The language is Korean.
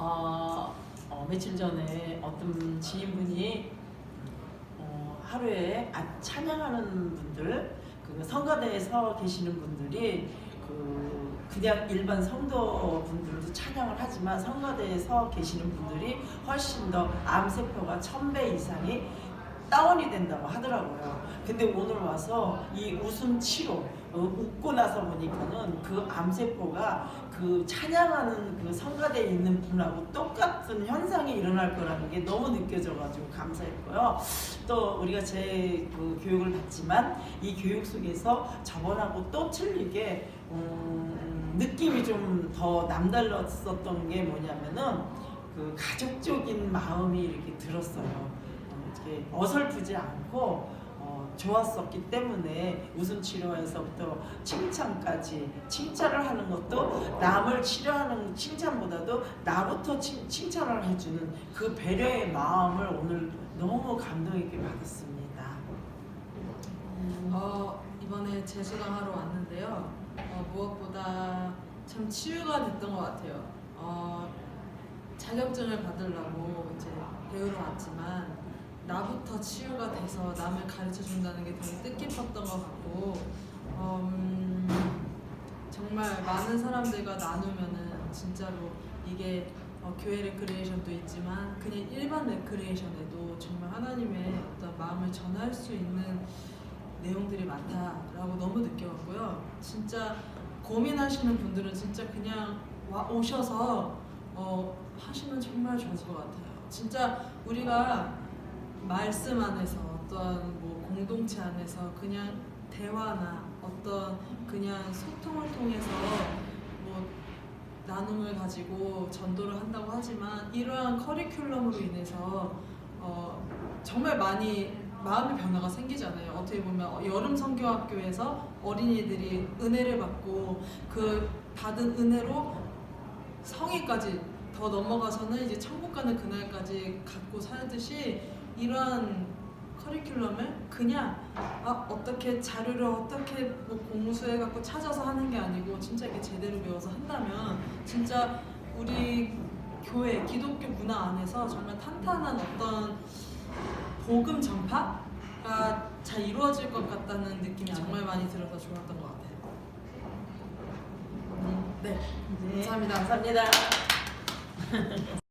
어, 어, 며칠 전에 어떤 지인분이 어, 하루에 아, 찬양하는 분들, 그 성가대에 서 계시는 분들이 그 그냥 일반 성도 분들도 찬양을 하지만 성가대에 서 계시는 분들이 훨씬 더 암세포가 천 배 이상이 다운이 된다고 하더라고요. 근데 오늘 와서 이 웃음 치료 어, 웃고 나서 보니까는 그 암세포가 그 찬양하는 그 성가대에 있는 분하고 똑같은 현상이 일어날 거라는 게 너무 느껴져가지고 감사했고요. 또 우리가 제 그 교육을 받지만 이 교육 속에서 저번하고 또 틀리게 음, 느낌이 좀 더 남달랐었던 게 뭐냐면은 그 가족적인 마음이 이렇게 들었어요. 어, 이렇게 어설프지 않고 어, 좋았었기 때문에 웃음 치료에서부터 칭찬까지 칭찬을 하는 것도 남을 치료하는 칭찬보다도 나부터 칭, 칭찬을 해주는 그 배려의 마음을 오늘 너무 감동 있게 받았습니다. 어, 이번에 재수강 하러 왔는데요. 어, 무엇보다 참 치유가 됐던 것 같아요. 어, 자격증을 받으려고 이제 배우러 왔지만 나부터 치유가 돼서 남을 가르쳐 준다는 게 되게 뜻깊었던 것 같고 음, 정말 많은 사람들과 나누면은 진짜로 이게 어, 교회 레크레이션도 있지만 그냥 일반 레크레이션에도 정말 하나님의 어떤 마음을 전할 수 있는 내용들이 많다라고 너무 느껴왔고요. 진짜 고민하시는 분들은 진짜 그냥 와 오셔서 어, 하시면 정말 좋을 것 같아요. 진짜 우리가 말씀 안에서 어떤 뭐 공동체 안에서 그냥 대화나 어떤 그냥 소통을 통해서 뭐 나눔을 가지고 전도를 한다고 하지만 이러한 커리큘럼으로 인해서 어, 정말 많이 마음의 변화가 생기잖아요. 어떻게 보면 여름 성교학교에서 어린이들이 은혜를 받고 그 받은 은혜로 성의까지 더 넘어가서는 이제 천국 가는 그날까지 갖고 살듯이 이러한 커리큘럼을 그냥 아, 어떻게 자료를 어떻게 뭐 공수해 갖고 찾아서 하는 게 아니고 진짜 이게 제대로 배워서 한다면 진짜 우리 교회 기독교 문화 안에서 정말 탄탄한 어떤 복음 전파가 잘 이루어질 것 같다는 느낌이 정말 많이 들어서 좋았던 것 같아요. 네, 네, 감사합니다. 감사합니다.